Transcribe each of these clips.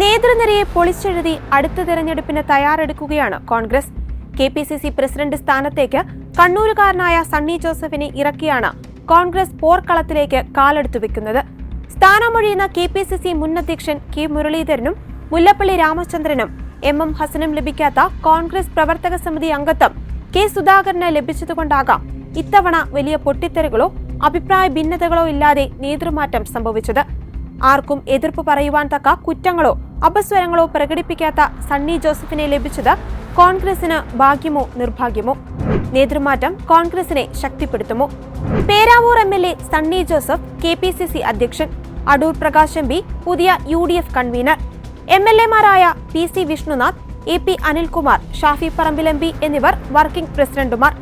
നേതൃനിരയെ പൊളിച്ചെഴുതി അടുത്ത തെരഞ്ഞെടുപ്പിന് തയ്യാറെടുക്കുകയാണ് Congress. K P C C president സ്ഥാനത്തേക്ക് കണ്ണൂരുകാരനായ സണ്ണി ജോസഫിനെ ഇറക്കിയാണ് കോൺഗ്രസ് പോർക്കളത്തിലേക്ക് കാലെടുത്തു വെക്കുന്നത്. സ്ഥാനമൊഴിയുന്ന കെ പി സി സി മുൻ അധ്യക്ഷൻ കെ മുരളീധരനും മുല്ലപ്പള്ളി രാമചന്ദ്രനും എം എം ഹസനും ലഭിക്കാത്ത കോൺഗ്രസ് പ്രവർത്തക സമിതി അംഗത്വം കെ സുധാകരന് ലഭിച്ചതുകൊണ്ടാകാം ഇത്തവണ വലിയ പൊട്ടിത്തെറികളോ അഭിപ്രായ ഭിന്നതകളോ ഇല്ലാതെ നേതൃമാറ്റം സംഭവിച്ചത്. ആർക്കും എതിർപ്പ് പറയുവാൻ തക്ക കുറ്റങ്ങളോ അപസ്വരങ്ങളോ പ്രകടിപ്പിക്കാത്ത സണ്ണി ജോസഫിനെ ലഭിച്ചത് കോൺഗ്രസിന് ഭാഗ്യമോ നിർഭാഗ്യമോ? നേതൃമാറ്റം കോൺഗ്രസിനെ ശക്തിപ്പെടുത്തുമോ? Peravoor M L A Sunny Joseph K P C C അധ്യക്ഷൻ അടൂർ പ്രകാശ് എം പി പുതിയ U D F convener. M L എമാരായ P C Vishnunath A P Anilkumar Shafi Parambil M P എന്നിവർ വർക്കിംഗ് പ്രസിഡന്റുമാർ.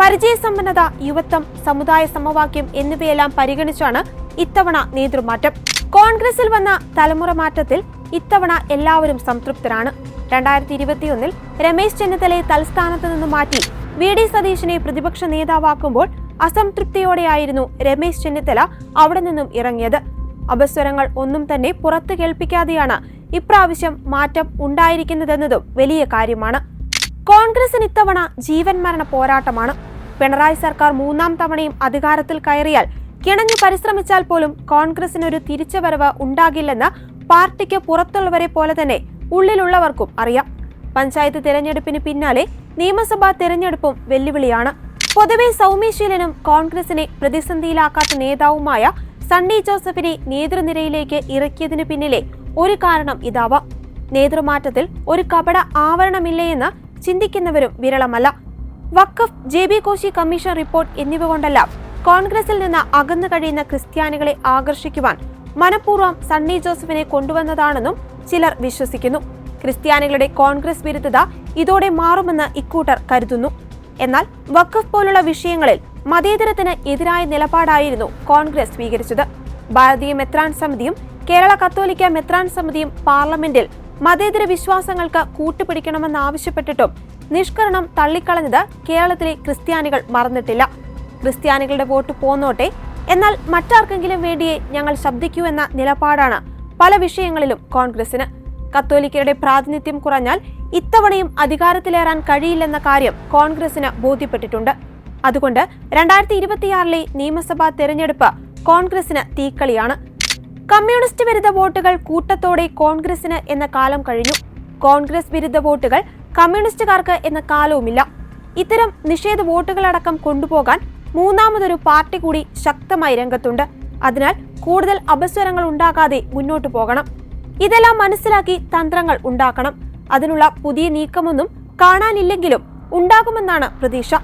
പരിചയസമ്പന്നത യുവത്വം സമുദായ സമവാക്യം എന്നിവയെല്ലാം പരിഗണിച്ചാണ് ഇത്തവണ നേതൃമാറ്റം. കോൺഗ്രസിൽ വന്ന തലമുറ മാറ്റത്തിൽ ഇത്തവണ എല്ലാവരും സംതൃപ്തരാണ്. രണ്ടായിരത്തി ഇരുപത്തിയൊന്നിൽ രമേശ് ചെന്നിത്തലയെ തൽസ്ഥാനത്ത് നിന്ന് മാറ്റി വി ഡി സതീശനെ പ്രതിപക്ഷ നേതാവാക്കുമ്പോൾ അസംതൃപ്തിയോടെയായിരുന്നു രമേശ് ചെന്നിത്തല അവിടെ നിന്നും ഇറങ്ങിയത്. അപസ്വരങ്ങൾ ഒന്നും തന്നെ പുറത്തു കേൾപ്പിക്കാതെയാണ് ഇപ്രാവശ്യം മാറ്റം ഉണ്ടായിരിക്കുന്നതെന്നതും വലിയ കാര്യമാണ്. കോൺഗ്രസിന് ഇത്തവണ ജീവൻ മരണ പോരാട്ടമാണ്. പിണറായി സർക്കാർ മൂന്നാം തവണയും അധികാരത്തിൽ കയറിയാൽ കിണഞ്ഞു പരിശ്രമിച്ചാൽ പോലും കോൺഗ്രസിന് ഒരു തിരിച്ചുവരവ് ഉണ്ടാകില്ലെന്ന് പാർട്ടിക്ക് പുറത്തുള്ളവരെ പോലെ തന്നെ ഉള്ളിലുള്ളവർക്കും അറിയാം. പഞ്ചായത്ത് തിരഞ്ഞെടുപ്പിന് പിന്നാലെ നിയമസഭാ തിരഞ്ഞെടുപ്പും വെല്ലുവിളിയാണ്. പൊതുവെ സൗമ്യശീലനും കോൺഗ്രസിനെ പ്രതിസന്ധിയിലാക്കാത്ത നേതാവുമായ സണ്ണി ജോസഫിനെ നേതൃനിരയിലേക്ക് ഇറക്കിയതിനു പിന്നിലെ ഒരു കാരണം ഇതാവാം. നേതൃമാറ്റത്തിൽ ഒരു കപട ആവരണമില്ലയെന്ന് ചിന്തിക്കുന്നവരും വിരളമല്ല. വഖഫ് J B Koshy commission report എന്നിവ കൊണ്ടല്ല കോൺഗ്രസിൽ നിന്ന് അകന്നു കഴിയുന്ന ക്രിസ്ത്യാനികളെ ആകർഷിക്കുവാൻ മനഃപൂർവം സണ്ണി ജോസഫിനെ കൊണ്ടുവന്നതാണെന്നും ചിലർ വിശ്വസിക്കുന്നു. ക്രിസ്ത്യാനികളുടെ കോൺഗ്രസ് വിരുദ്ധത ഇതോടെ മാറുമെന്ന് ഇക്കൂട്ടർ കരുതുന്നു. എന്നാൽ വഖഫ് പോലുള്ള വിഷയങ്ങളിൽ മതേതരത്തിന് എതിരായ നിലപാടായിരുന്നു കോൺഗ്രസ് സ്വീകരിച്ചത്. ഭാരതീയ മെത്രാൻ സമിതിയും കേരള കത്തോലിക്ക മെത്രാൻ സമിതിയും പാർലമെന്റിൽ മതേതര വിശ്വാസങ്ങൾക്ക് കൂട്ടുപിടിക്കണമെന്നാവശ്യപ്പെട്ടിട്ടും നിഷ്കരണം തള്ളിക്കളഞ്ഞത് കേരളത്തിലെ ക്രിസ്ത്യാനികൾ മറന്നിട്ടില്ല. ക്രിസ്ത്യാനികളുടെ വോട്ട് പോന്നോട്ടെ എന്നാൽ മറ്റാർക്കെങ്കിലും വേണ്ടിയേ ഞങ്ങൾ ശബ്ദിക്കൂ എന്ന നിലപാടാണ് പല വിഷയങ്ങളിലും കോൺഗ്രസിന് കത്തോലിക്കരുടെ പ്രാതിനിധ്യം കുറഞ്ഞാൽ ഇത്തവണയും അധികാരത്തിലേറാൻ കഴിയില്ലെന്ന കാര്യം കോൺഗ്രസിന് ബോധ്യപ്പെട്ടിട്ടുണ്ട്. അതുകൊണ്ട് രണ്ടായിരത്തി ഇരുപത്തിയാറിലെ നിയമസഭാ തെരഞ്ഞെടുപ്പ് കോൺഗ്രസിന് തീക്കളിയാണ്. കമ്മ്യൂണിസ്റ്റ് വിരുദ്ധ വോട്ടുകൾ കൂട്ടത്തോടെ കോൺഗ്രസിന് എന്ന കാലം കഴിഞ്ഞു. കോൺഗ്രസ് വിരുദ്ധ വോട്ടുകൾ കമ്മ്യൂണിസ്റ്റുകാർക്ക് എന്ന കാലവുമില്ല. ഇത്തരം നിഷേധ വോട്ടുകളടക്കം കൊണ്ടുപോകാൻ മൂന്നാമതൊരു പാർട്ടി കൂടി ശക്തമായി രംഗത്തുണ്ട്. അതിനാൽ കൂടുതൽ അപസ്വരങ്ങൾ ഉണ്ടാകാതെ മുന്നോട്ടു പോകണം. ഇതെല്ലാം മനസ്സിലാക്കി തന്ത്രങ്ങൾ ഉണ്ടാക്കണം. അതിനുള്ള പുതിയ നീക്കമൊന്നും കാണാനില്ലെങ്കിലും ഉണ്ടാകുമെന്നാണ് പ്രതീക്ഷ.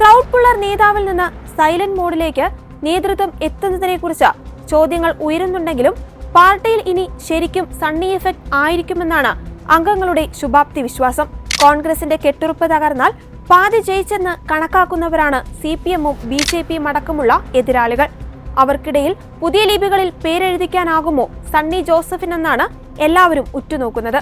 ക്രൗഡ് പുള്ളർ നേതാവിൽ നിന്ന് സൈലന്റ് മോഡിലേക്ക് നേതൃത്വം എത്തുന്നതിനെക്കുറിച്ച് ചോദ്യങ്ങൾ ഉയരുന്നുണ്ടെങ്കിലും പാർട്ടിയിൽ ഇനി ശരിക്കും സണ്ണി എഫക്ട് ആയിരിക്കുമെന്നാണ് അംഗങ്ങളുടെ ശുഭാപ്തി വിശ്വാസം. കോൺഗ്രസിന്റെ കെട്ടുറപ്പ് തകർന്നാൽ പാതി ജയിച്ചെന്ന് കണക്കാക്കുന്നവരാണ് സി പി എമ്മും ബി ജെ പിയും അടക്കമുള്ള എതിരാളികൾ. അവർക്കിടയിൽ പുതിയ ലിപികളിൽ പേരെഴുതിക്കാനാകുമോ സണ്ണി ജോസഫിനെന്നാണ് എല്ലാവരും ഉറ്റുനോക്കുന്നത്.